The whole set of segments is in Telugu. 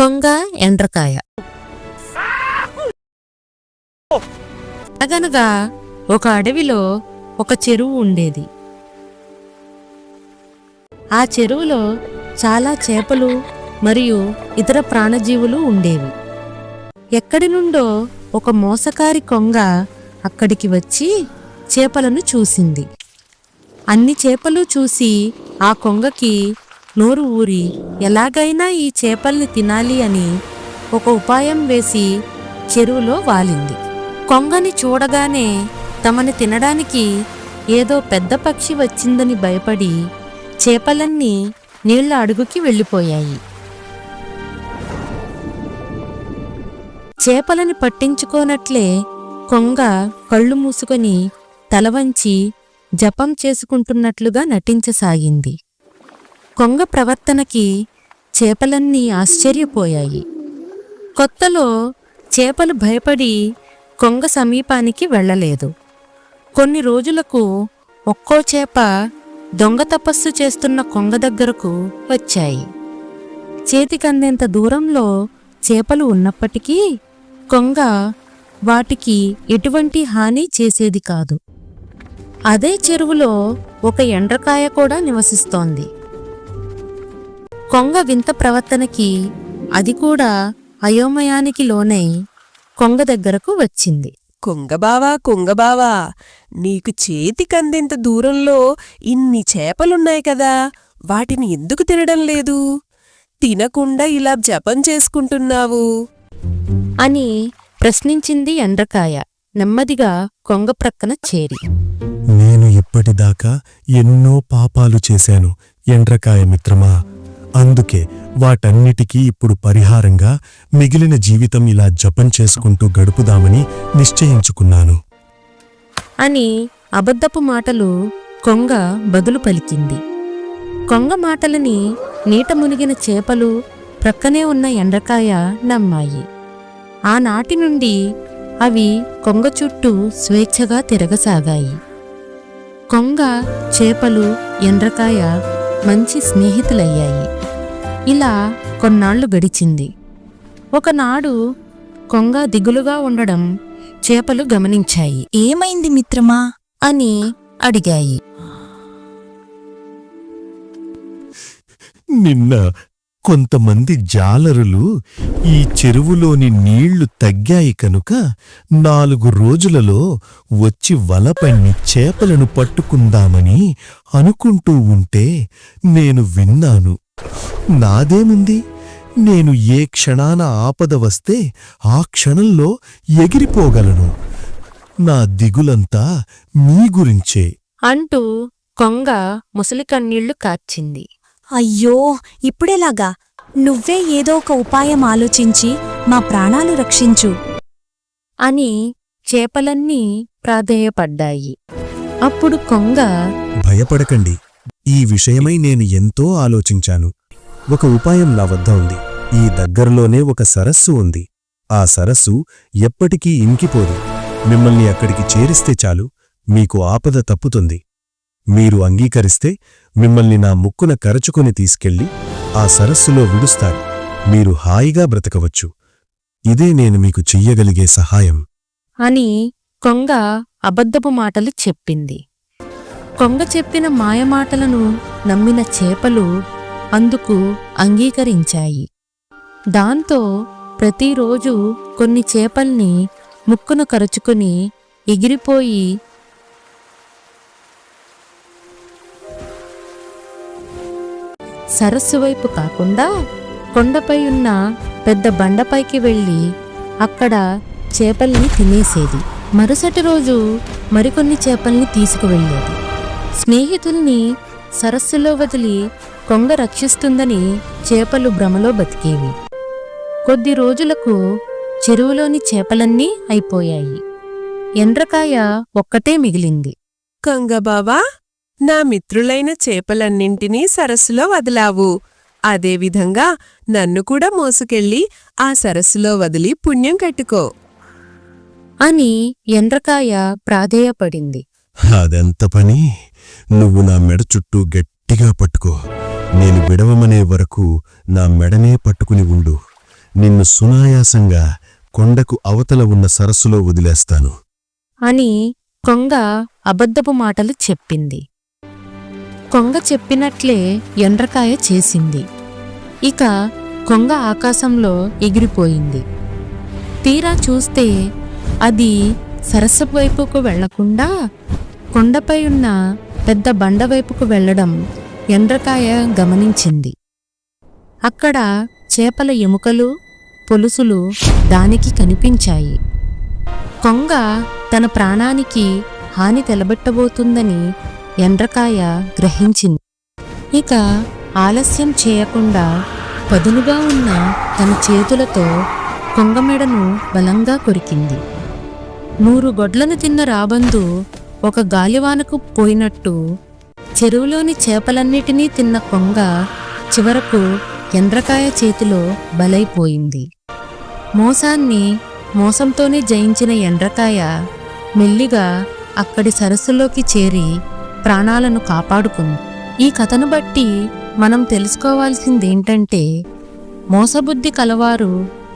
కొంగ ఎండ్రకాయ. అనగనగా ఒక అడవిలో ఒక చెరువు ఉండేది. ఆ చెరువులో చాలా చేపలు మరియు ఇతర ప్రాణజీవులు ఉండేవి. ఎక్కడి నుండో ఒక మోసకారి కొంగ అక్కడికి వచ్చి చేపలను చూసింది. అన్ని చేపలు చూసి ఆ కొంగకి నోరు ఊరి ఎలాగైనా ఈ చేపల్ని తినాలి అని ఒక ఉపాయం వేసి చెరువులో వాలింది. కొంగని చూడగానే తమని తినడానికి ఏదో పెద్ద పక్షి వచ్చిందని భయపడి చేపలన్నీ నీళ్ళ అడుగుకి వెళ్ళిపోయాయి. చేపలని పట్టించుకోనట్లే కొంగ కళ్ళు మూసుకొని తలవంచి జపం చేసుకుంటున్నట్లుగా నటించసాగింది. కొంగ ప్రవర్తనకి చేపలన్నీ ఆశ్చర్యపోయాయి. కొత్తలో చేపలు భయపడి కొంగ సమీపానికి వెళ్ళలేదు. కొన్ని రోజులకు ఒక్కో చేప దొంగ తపస్సు చేస్తున్న కొంగ దగ్గరకు వచ్చాయి. చేతికందేంత దూరంలో చేపలు ఉన్నప్పటికీ కొంగ వాటికి ఎటువంటి హాని చేసేది కాదు. అదే చెరువులో ఒక ఎండ్రకాయ కూడా నివసిస్తోంది. కొంగ వింత ప్రవర్తనకి అది కూడా అయోమయానికి లోనై కొంగ దగ్గరకు వచ్చింది. కొంగబావా కొంగబావా నీకు చేతికందెంత దూరంలో ఇన్ని చేపలున్నాయి కదా వాటిని ఎందుకు తినడం లేదు? తినకుండా ఇలా జపం చేసుకుంటున్నావు? అని ప్రశ్నించింది ఎండ్రకాయ నెమ్మదిగా కొంగ ప్రక్కన చేరి. నేను ఇప్పటిదాకా ఎన్నో పాపాలు చేశాను ఎండ్రకాయ మిత్రమా అందుకే వాటన్నిటికీ ఇప్పుడు పరిహారంగా మిగిలిన జీవితం ఇలా జపం చేసుకుంటూ గడుపుదామని నిశ్చయించుకున్నాను. అని అబద్ధపు మాటలు కొంగ బదులు పలికింది. కొంగ మాటలని నీట మునిగిన చేపలు ప్రక్కనే ఉన్న ఎండ్రకాయ నమ్మాయి. ఆనాటి నుండి అవి కొంగ చుట్టూ స్వేచ్ఛగా తిరగసాగాయి. కొంగ చేపలు ఎండ్రకాయ మంచి స్నేహితులయ్యాయి. ఇలా కొన్నాళ్ళు గడిచింది. ఒకనాడు కొంగ దిగులుగా ఉండడం చేపలు గమనించాయి. ఏమైంది మిత్రమా? అని అడిగాయి. నిన్న కొంతమంది జాలరులు ఈ చెరువులోని నీళ్ళు తగ్గాయి కనుక నాలుగు రోజులలో వచ్చి వలపన్ని చేపలను పట్టుకుందామని అనుకుంటూ ఉంటే నేను విన్నాను. నాదేముంది? నేను ఏ క్షణాన ఆపద వస్తే ఆ క్షణంలో ఎగిరిపోగలను. నా దిగులంతా మీ గురించే. అంటూ కొంగ ముసలి కన్నీళ్ళు కార్చింది. అయ్యో ఇప్పుడెలాగా? నువ్వే ఏదో ఒక ఉపాయం ఆలోచించి మా ప్రాణాలు రక్షించు. అని చేపలన్నీ ప్రాధేయపడ్డాయి. అప్పుడు కొంగ భయపడకండి. ఈ విషయమై నేను ఎంతో ఆలోచించాను. ఒక ఉపాయం నా వద్ద ఉంది. ఈ దగ్గరలోనే ఒక సరస్సు ఉంది. ఆ సరస్సు ఎప్పటికీ ఇంకిపోదు. మిమ్మల్ని అక్కడికి చేరిస్తే చాలు. మీకు ఆపద తప్పుతుంది. మీరు అంగీకరిస్తే మిమ్మల్ని నా ముక్కున కరచుకొని తీసుకెళ్ళి ఆ సరస్సులో విడుస్తారు. మీరు హాయిగా బ్రతకవచ్చు. ఇదే నేను మీకు చెయ్యగలిగే సహాయం. అని కొంగ అబద్ధపు మాటలు చెప్పింది. కొంగ చెప్పిన మాయమాటలను నమ్మిన చేపలు అందుకు అంగీకరించాయి. దాంతో ప్రతిరోజు కొన్ని చేపల్ని ముక్కును కరుచుకుని ఎగిరిపోయి సరస్సు వైపు కాకుండా కొండపై ఉన్న పెద్ద బండపైకి వెళ్ళి అక్కడ చేపల్ని తినేసేది. మరుసటి రోజు మరికొన్ని చేపల్ని తీసుకువెళ్ళేది. స్నేహితుల్ని సరస్సులో వదిలి కొంగ రక్షిస్తుందని చేపలు భ్రమలో బతికేవి. కొద్ది రోజులకు చెరువులోని చేపలన్నీ అయిపోయాయి. ఎండ్రకాయ ఒక్కటే మిగిలింది. కొంగబావా నా మిత్రులైన చేపలన్నింటినీ సరస్సులో వదిలావు. అదేవిధంగా నన్ను కూడా మోసుకెళ్ళి ఆ సరస్సులో వదిలి పుణ్యం కట్టుకో. అని ఎండ్రకాయ ప్రాధేయపడింది. అదెంత పని? నువ్వు నా మెడ చుట్టూ గట్టిగా పట్టుకో. నేను విడవమనే వరకు నా మెడనే పట్టుకుని ఉండు. నిన్ను సునాయాసంగా కొండకు అవతల ఉన్న సరస్సులో వదిలేస్తాను. అని కొంగ అబద్ధపు మాటలు చెప్పింది. కొంగ చెప్పినట్లే ఎండ్రకాయ చేసింది. ఇక కొంగ ఆకాశంలో ఎగిరిపోయింది. తీరా చూస్తే అది సరస్సు వైపుకు వెళ్ళకుండా కొండపై ఉన్న పెద్ద బండ వైపుకు వెళ్ళడం ఎండ్రకాయ గమనించింది. అక్కడ చేపల ఎముకలు పొలుసులు దానికి కనిపించాయి. కొంగ తన ప్రాణానికి హాని తెలబెట్టబోతుందని ఎండ్రకాయ గ్రహించింది. ఇక ఆలస్యం చేయకుండా పదునుగా ఉన్న తన చేతులతో కొంగమెడను బలంగా కొరికింది. నూరు గొడ్లను తిన్న రాబందు ఒక గాలివానకు పోయినట్టు చెరువులోని చేపలన్నిటినీ తిన్న కొంగ చివరకు ఎండ్రకాయ చేతిలో బలైపోయింది. మోసాన్ని మోసంతోనే జయించిన ఎండ్రకాయ మెల్లిగా అక్కడి సరస్సులోకి చేరి ప్రాణాలను కాపాడుకుంది. ఈ కథను బట్టి మనం తెలుసుకోవాల్సిందేంటంటే మోసబుద్ధి కలవారు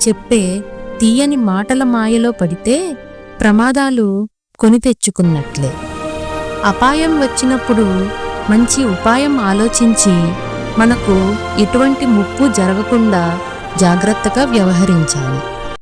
చెప్పే తీయని మాటల మాయలో పడితే ప్రమాదాలు కొని తెచ్చుకున్నట్లే. అపాయం వచ్చినప్పుడు మంచి ఉపాయం ఆలోచించి మనకు ఎటువంటి ముప్పు జరగకుండా జాగ్రత్తగా వ్యవహరించాలి.